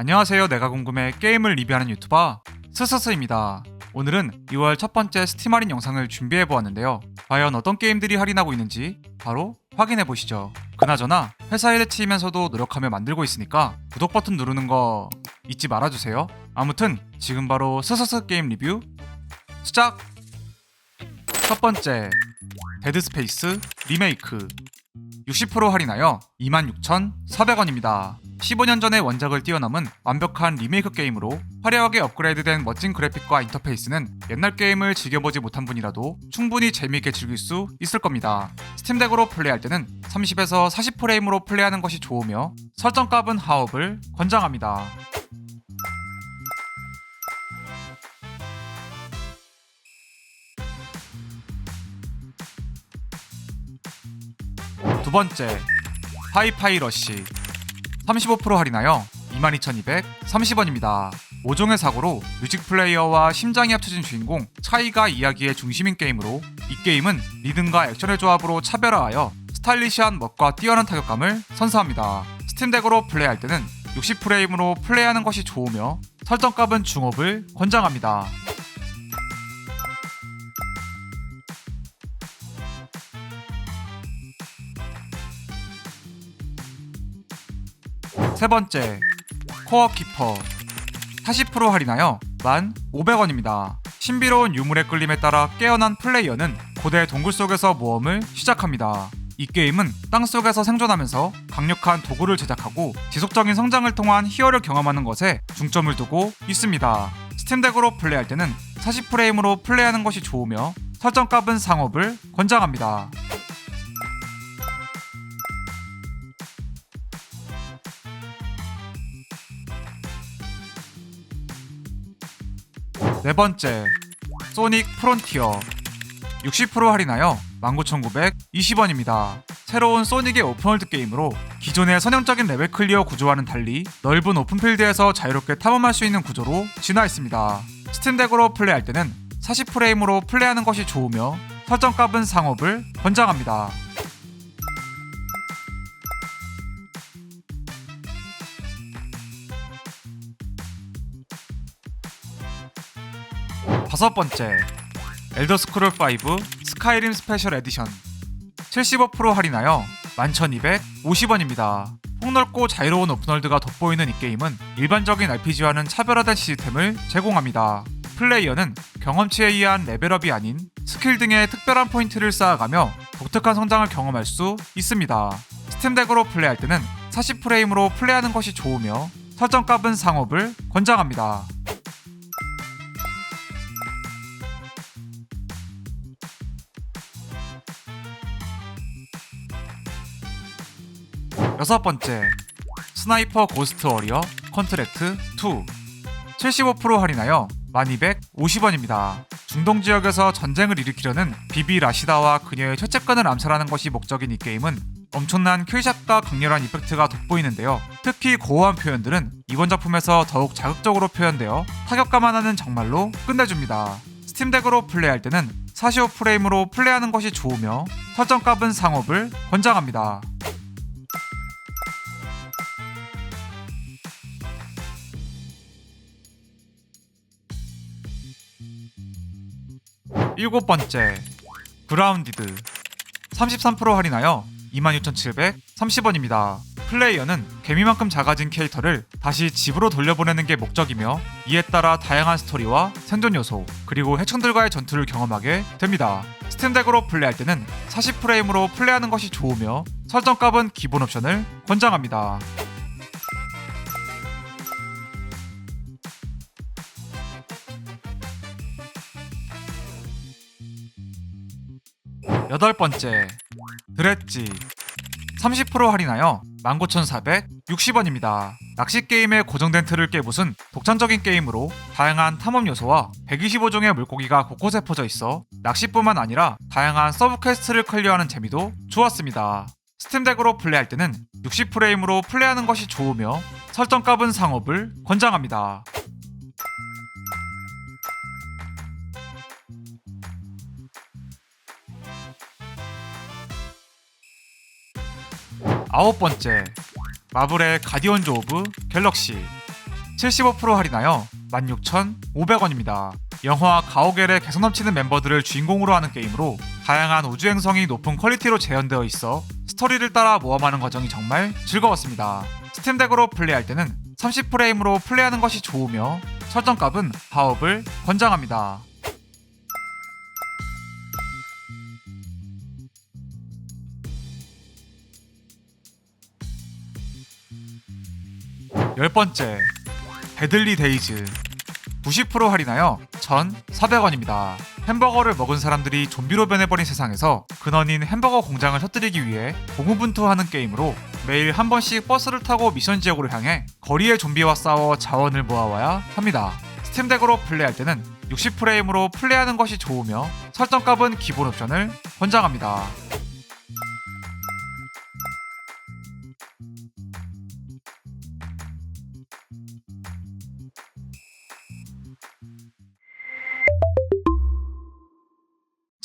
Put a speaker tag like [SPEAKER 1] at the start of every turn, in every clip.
[SPEAKER 1] 안녕하세요. 내가 궁금해 게임을 리뷰하는 유튜버 스스스입니다. 오늘은 2월 첫 번째 스팀 할인 영상을 준비해 보았는데요. 과연 어떤 게임들이 할인하고 있는지 바로 확인해 보시죠. 그나저나 회사 일에 치이면서도 노력하며 만들고 있으니까 구독 버튼 누르는 거 잊지 말아주세요. 아무튼 지금 바로 스스스 게임 리뷰 시작! 첫 번째 데드 스페이스 리메이크 60% 할인하여 26,400원입니다. 15년 전의 원작을 뛰어넘은 완벽한 리메이크 게임으로 화려하게 업그레이드된 멋진 그래픽과 인터페이스는 옛날 게임을 즐겨보지 못한 분이라도 충분히 재미있게 즐길 수 있을 겁니다. 스팀덱으로 플레이할 때는 30에서 40프레임으로 플레이하는 것이 좋으며 설정 값은 하업을 권장합니다. 두 번째 하이파이 러시 35% 할인하여 22,230원입니다. 5종의 사고로 뮤직 플레이어와 심장이 합쳐진 주인공 차이가 이야기의 중심인 게임으로 이 게임은 리듬과 액션의 조합으로 차별화하여 스타일리시한 멋과 뛰어난 타격감을 선사합니다. 스팀덱으로 플레이할 때는 60프레임으로 플레이하는 것이 좋으며 설정값은 중업을 권장합니다. 세 번째 코어 키퍼 40% 할인하여 1,500원입니다. 신비로운 유물의 끌림에 따라 깨어난 플레이어는 고대 동굴 속에서 모험을 시작합니다. 이 게임은 땅 속에서 생존하면서 강력한 도구를 제작하고 지속적인 성장을 통한 희열을 경험하는 것에 중점을 두고 있습니다. 스팀덱으로 플레이할 때는 40프레임으로 플레이하는 것이 좋으며 설정값은 상업을 권장합니다. 네 번째 소닉 프론티어 60% 할인하여 19,920원입니다. 새로운 소닉의 오픈월드 게임으로 기존의 선형적인 레벨 클리어 구조와는 달리 넓은 오픈필드에서 자유롭게 탐험할 수 있는 구조로 진화했습니다. 스팀덱으로 플레이할 때는 40프레임으로 플레이하는 것이 좋으며 설정값은 상업을 권장합니다. 다섯 번째 엘더 스크롤 5 스카이림 스페셜 에디션 75% 할인하여 11,250원입니다. 폭넓고 자유로운 오픈월드가 돋보이는 이 게임은 일반적인 RPG와는 차별화된 시스템을 제공합니다. 플레이어는 경험치에 의한 레벨업이 아닌 스킬 등의 특별한 포인트를 쌓아가며 독특한 성장을 경험할 수 있습니다. 스팀덱으로 플레이할 때는 40프레임으로 플레이하는 것이 좋으며 설정값은 상업을 권장합니다. 여섯 번째 스나이퍼 고스트 워리어 컨트랙트 2 75% 할인하여 1250원입니다. 중동 지역에서 전쟁을 일으키려는 비비 라시다와 그녀의 최측근을 암살하는 것이 목적인 이 게임은 엄청난 킬샷과 강렬한 이펙트가 돋보이는데요. 특히 고어한 표현들은 이번 작품에서 더욱 자극적으로 표현되어 타격감 하나는 정말로 끝내줍니다. 스팀덱으로 플레이할 때는 45프레임으로 플레이하는 것이 좋으며 설정값은 상업을 권장합니다. 일곱 번째 그라운디드 33% 할인하여 26,730원입니다. 플레이어는 개미만큼 작아진 캐릭터를 다시 집으로 돌려보내는 게 목적이며 이에 따라 다양한 스토리와 생존 요소 그리고 해충들과의 전투를 경험하게 됩니다. 스팀덱으로 플레이할 때는 40프레임으로 플레이하는 것이 좋으며 설정값은 기본 옵션을 권장합니다. 여덟 번째 드랬지 30% 할인하여 19,460원입니다. 낚시 게임의 고정된 틀을 깨부순 독창적인 게임으로 다양한 탐험 요소와 125종의 물고기가 곳곳에 퍼져 있어 낚시뿐만 아니라 다양한 서브 퀘스트를 클리어하는 재미도 좋았습니다. 스팀덱으로 플레이할 때는 60프레임으로 플레이하는 것이 좋으며 설정값은 상업을 권장합니다. 아홉 번째 마블의 가디언즈 오브 갤럭시 75% 할인하여 16,500원입니다. 영화 가오갤의 개성 넘치는 멤버들을 주인공으로 하는 게임으로 다양한 우주 행성이 높은 퀄리티로 재현되어 있어 스토리를 따라 모험하는 과정이 정말 즐거웠습니다. 스팀 덱으로 플레이할 때는 30프레임으로 플레이하는 것이 좋으며 설정값은 파업을 권장합니다. 열 번째 데들리 데이즈 90% 할인하여 1,400원입니다. 햄버거를 먹은 사람들이 좀비로 변해버린 세상에서 근원인 햄버거 공장을 터뜨리기 위해 고군분투하는 게임으로 매일 한 번씩 버스를 타고 미션 지역으로 향해 거리의 좀비와 싸워 자원을 모아와야 합니다. 스팀 덱으로 플레이할 때는 60프레임으로 플레이하는 것이 좋으며 설정값은 기본 옵션을 권장합니다.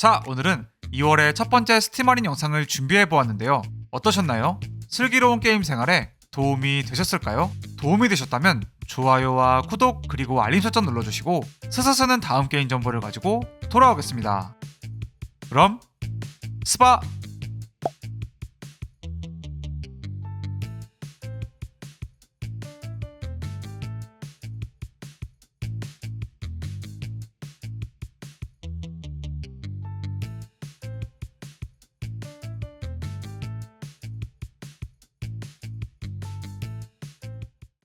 [SPEAKER 1] 자, 오늘은 2월의 첫 번째 스팀 할인 영상을 준비해 보았는데요. 어떠셨나요? 슬기로운 게임 생활에 도움이 되셨을까요? 도움이 되셨다면 좋아요와 구독 그리고 알림 설정 눌러주시고 스스스는 다음 게임 정보를 가지고 돌아오겠습니다. 그럼 스파